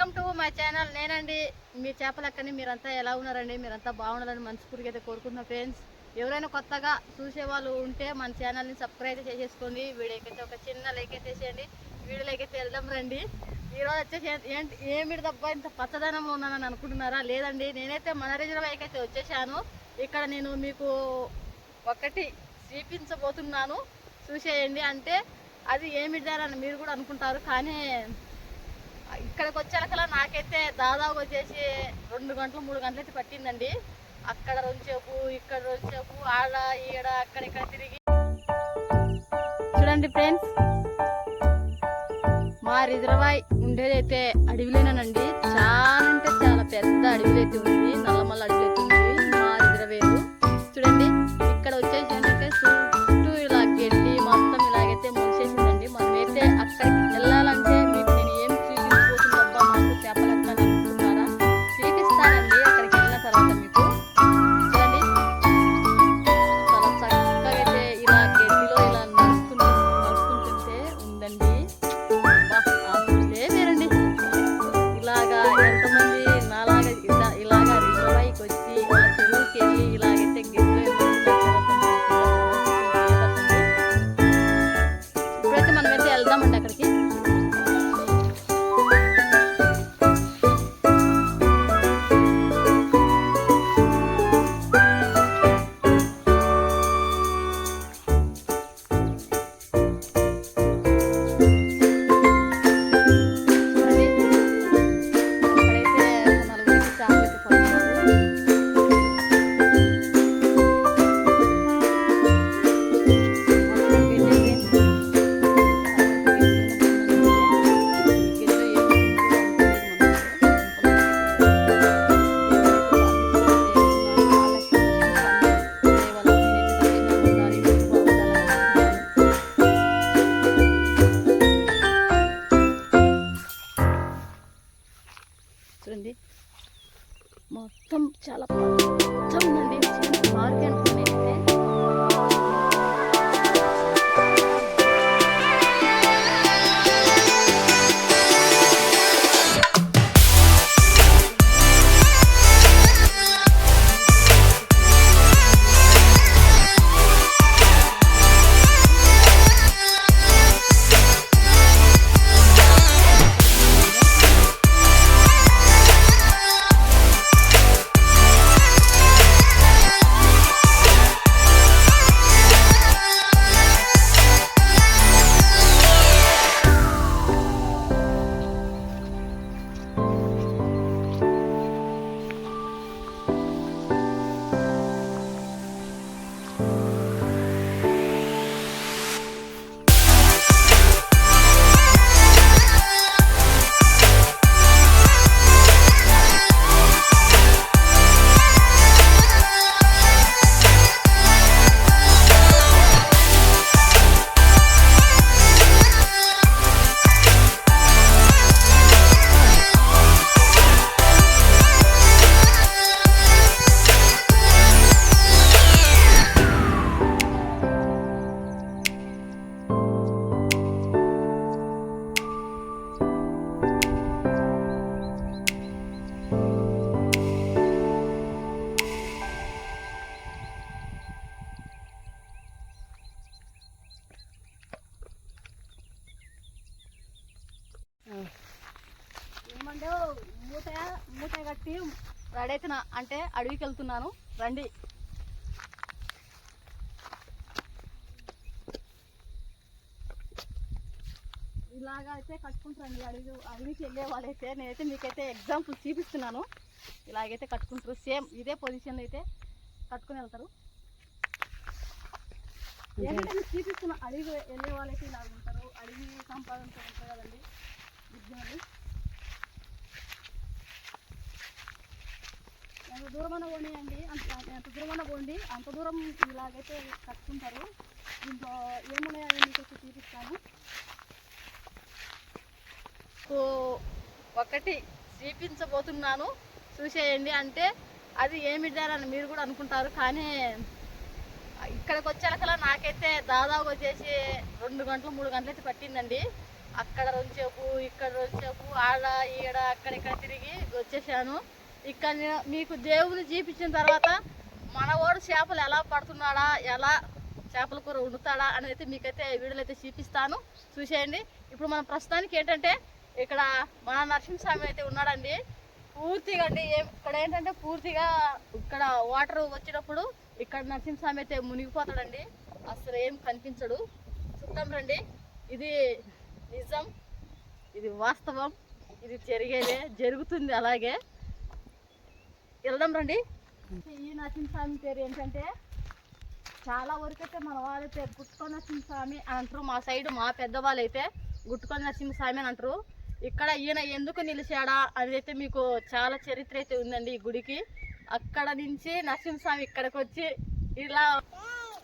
Welcome to my channel. నేనండి మీ చేపలక్కని మీరంతా ఎలా ఉన్నారండి? మీరంతా బాగున్నారని మనస్ఫూర్తిగా అయితే కోరుకుంటున్నా ఫ్రెండ్స్. ఎవరైనా కొత్తగా చూసేవాళ్ళు ఉంటే మన ఛానల్ని సబ్స్క్రైబ్ చేసేసుకోండి. వీడియోకైతే ఒక చిన్న లైక్ అయితే చేయండి. వీడియోలోకి అయితే వెళ్దాం రండి. ఈరోజు వచ్చేసి ఏంటి ఏమిటి తప్ప ఇంత పచ్చదనం ఉన్నానని అనుకుంటున్నారా? లేదండి నేనైతే మన రిజర్వాయర్కి అయితే వచ్చేసాను. ఇక్కడ నేను మీకు ఒకటి చూపించబోతున్నాను. చూసేయండి. అంటే అది ఏమిటిదారని మీరు కూడా అనుకుంటారు. కానీ ఇక్కడికి వచ్చాకలా నాకైతే దాదాపు వచ్చేసి రెండు గంటలు మూడు గంటలు అయితే పట్టిందండి. అక్కడ రెండుసేపు ఇక్కడ రెండుసేపు ఆడ ఈడ అక్కడ ఇక్కడ తిరిగి. చూడండి ఫ్రెండ్స్ మా రిజర్వాయ్ ఉండేదైతే అడవిలేనండి చాలా అంటే చాలా పెద్ద అడవిలో అయితే ఉంది. నల్లమల్ల అడవిలో మూట మూట కట్టి రెడీ అవుతున్నా అంటే అడవికి వెళ్తున్నాను రండి. ఇలాగా అయితే కట్టుకుంటారండి అడవి అడవికి వెళ్ళే వాళ్ళైతే నేనైతే మీకైతే ఎగ్జాంపుల్ చూపిస్తున్నాను. ఇలాగైతే కట్టుకుంటారు. సేమ్ ఇదే పొజిషన్లో అయితే కట్టుకుని వెళ్తారు. ఏంటంటే మీకు చూపిస్తున్నా అడవి వెళ్ళే వాళ్ళైతే ఇలా ఉంటారు అడవి సంపాదన ఉంటారు కదండి. విజ్ఞానులు. దూరమైన దూరమైన పోనీయండి. అంత ఎంత దూరమైన పోండి. అంత దూరం ఇలాగైతే కట్టుకుంటారు. దీంట్లో ఏమున్నాయో మీకు వచ్చి చూపిస్తాను. సో ఒకటి చూపించబోతున్నాను. చూసేయండి. అంటే అది ఏమిటిదారని మీరు కూడా అనుకుంటారు. కానీ ఇక్కడికి వచ్చాకలా నాకైతే దాదాపు వచ్చేసి రెండు గంటలు మూడు గంటలు అయితే పట్టిందండి. అక్కడ రొంచేపు ఇక్కడ రొంచేపు ఆడ ఈడ అక్కడ ఇక్కడ తిరిగి వచ్చేసాను. ఇక్కడ మీకు దేవుని చూపించిన తర్వాత మనవాడు చేపలు ఎలా పడుతున్నాడా ఎలా చేపల కూర వండుతాడా అని అయితే మీకైతే వీడియోలు అయితే చూపిస్తాను. చూసేయండి. ఇప్పుడు మనం ప్రస్తుతానికి ఏంటంటే ఇక్కడ మన నరసింహస్వామి అయితే ఉన్నాడండి. పూర్తిగా అండి ఏం- ఇక్కడ ఏంటంటే పూర్తిగా ఇక్కడ వాటర్ వచ్చినప్పుడు ఇక్కడ నరసింహస్వామి అయితే మునిగిపోతాడండి. అసలు ఏం కనిపించడు. చూద్దాం రండి. ఇది నిజం. ఇది వాస్తవం. ఇది జరిగేదే జరుగుతుంది అలాగే. వెళ్దాం రండి. ఈ నరసింహస్వామి పేరు ఏంటంటే చాలా వరకైతే మన మన పేరు గుట్టుకొని నరసింహస్వామి అని అంటారు. మా సైడ్ మా పెద్దవాళ్ళు అయితే గుట్టుకొని నరసింహస్వామి అని అంటారు. ఇక్కడ ఈయన ఎందుకు నిలిచాడా అనేది అయితే మీకు చాలా చరిత్ర అయితే ఉందండి ఈ గుడికి. అక్కడ నుంచి నరసింహస్వామి ఇక్కడికి వచ్చి ఇలా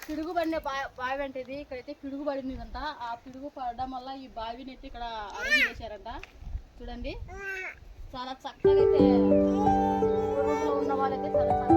పిడుగుబడిన బావి బావి అంటే ఇది. ఇక్కడైతే పిడుగుబడింది పడిందంట ఆ పిడుగు పడడం వల్ల ఈ బావిని అయితే ఇక్కడ అరేంజ్ చేశారంట. చూడండి. చాలా చక్కగా అయితే పూర్వంలో ఉన్న వాళ్ళైతే చాలా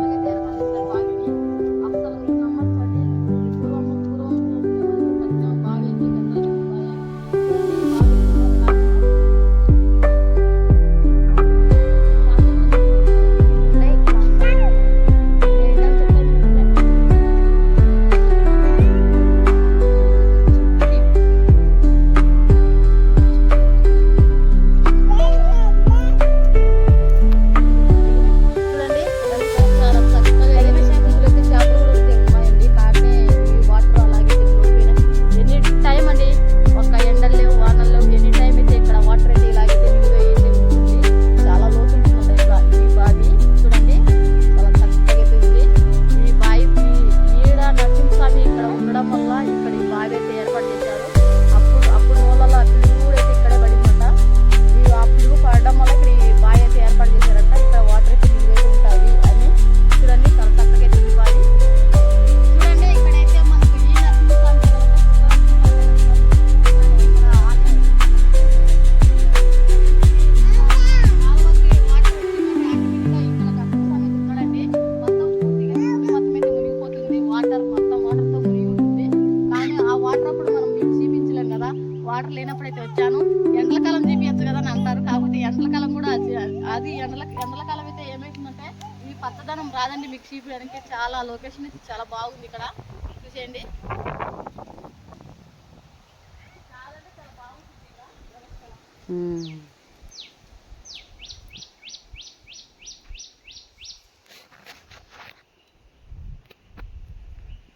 కాదండి మీకు చూపించడానికి చాలా లొకేషన్ అయితే చాలా బాగుంది ఇక్కడ. చూసేయండి. Hmm.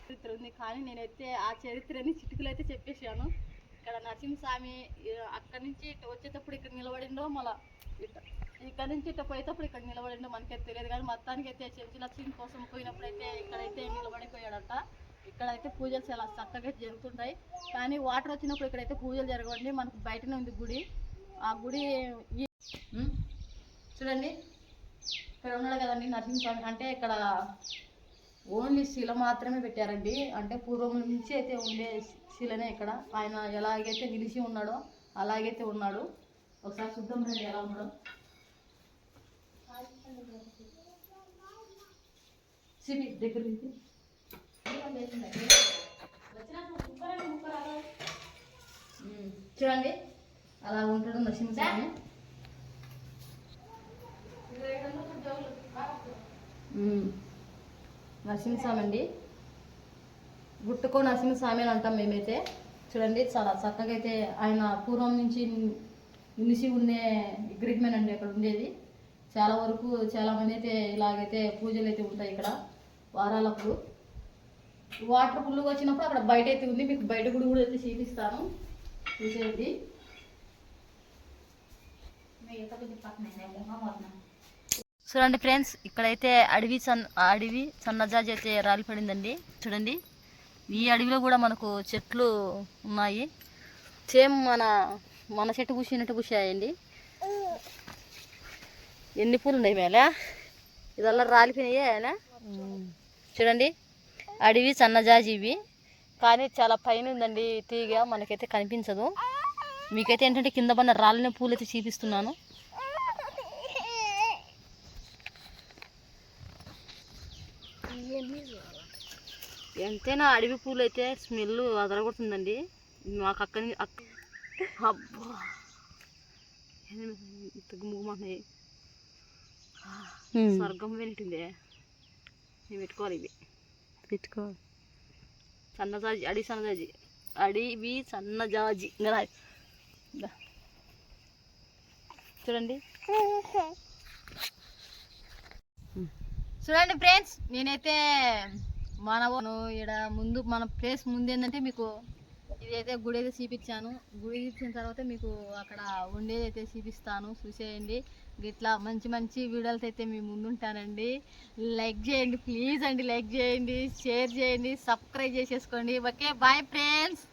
చరిత్ర ఉంది కానీ నేనైతే ఆ చరిత్రని చిటుకులు అయితే చెప్పేసాను ఇక్కడ నరసింహస్వామి అక్కడి నుంచి వచ్చేటప్పుడు ఇక్కడ నిలబడిండో మళ్ళీ ఇక్కడ నుంచి ఇట్లా పోయేటప్పుడు ఇక్కడ నిలబడిండో మనకైతే తెలియదు కానీ మొత్తానికి అయితే చెంచు కోసం పోయినప్పుడు అయితే ఇక్కడైతే నిలబడిపోయాడట. ఇక్కడైతే పూజలు చాలా చక్కగా జరుగుతుంటాయి. కానీ వాటర్ వచ్చినప్పుడు ఇక్కడైతే పూజలు జరగవండి. మనకు బయటనే ఉంది గుడి. ఆ గుడి చూడండి. ఇక్కడ ఉన్నాడు కదండి నరసింహస్వామి. అంటే ఇక్కడ ఓన్లీ శిల మాత్రమే పెట్టారండి. అంటే పూర్వం నుంచి అయితే ఉండే శిలనే ఇక్కడ. ఆయన ఎలాగైతే నిలిచి ఉన్నాడో అలాగైతే ఉన్నాడు. ఒకసారి చూద్దాం రండి ఎలా ఉన్నాడో. సిబి దగ్గర చూడండి. అలా ఉంటాడు నరసింహస్వామి ఉమ్. నరసింహస్వామి అండి. గుట్టుకో నరసింహస్వామి అని అంటాం మేమైతే. చూడండి చాలా చక్కగా అయితే ఆయన పూర్వం నుంచి నిలిచి ఉండే విగ్రహమేనండి అక్కడ ఉండేది. చాలా వరకు చాలా మంది అయితే ఇలాగైతే పూజలు అయితే ఉంటాయి ఇక్కడ. వారాలప్పుడు. వాటర్ ఫుల్గా వచ్చినప్పుడు అక్కడ బయట అయితే ఉంది. మీకు బయట గుడి కూడా అయితే చూపిస్తాను. చూసేది చూడండి ఫ్రెండ్స్ ఇక్కడైతే అడవి సన్ అడవి సన్నజాజి అయితే రాలి పడిందండి చూడండి ఈ అడవిలో కూడా మనకు చెట్లు ఉన్నాయి. సేమ్ మన మన చెట్టు పూసినట్టు పూసాయండి. ఎన్ని పూలు ఉన్నాయి మేళ ఇదల్లా రాలిపోయినాయా చూడండి. అడవి సన్నజాజి ఇవి కానీ చాలా పైన ఉందండి తీగ మనకైతే కనిపించదు. మీకైతే ఏంటంటే కింద పడిన రాలిన పూలు అయితే చూపిస్తున్నాను. ఎంతైనా అడవి పూలు అయితే స్మెల్ అదరగొడుతుందండి. మాకు అక్కడి అక్క అబ్బా! ఇంత గుమ్మగుమ్మన్నాయి స్వర్గం వెంటిందే నేను పెట్టుకోవాలి ఇవి. పెట్టుకో. సన్నజాజి అడి సన్నజాజి అడివి సన్నజాజి ఇంకా రాయి. దా. చూడండి. చూడండి ఫ్రెండ్స్ నేనైతే మన ఇక్కడ ముందు మన ప్లేస్ ముందు ఏంటంటే మీకు ఇదైతే గుడి అయితే చూపించాను గుడి చూపించిన తర్వాత మీకు అక్కడ ఉండేది అయితే చూపిస్తాను చూసేయండి. ఇట్లా మంచి మంచి వీడియోలతో అయితే మీ ముందుంటానండి. లైక్ చేయండి. ప్లీజ్ అండి లైక్ చేయండి. షేర్ చేయండి. సబ్స్క్రైబ్ చేసేసుకోండి. Okay bye friends.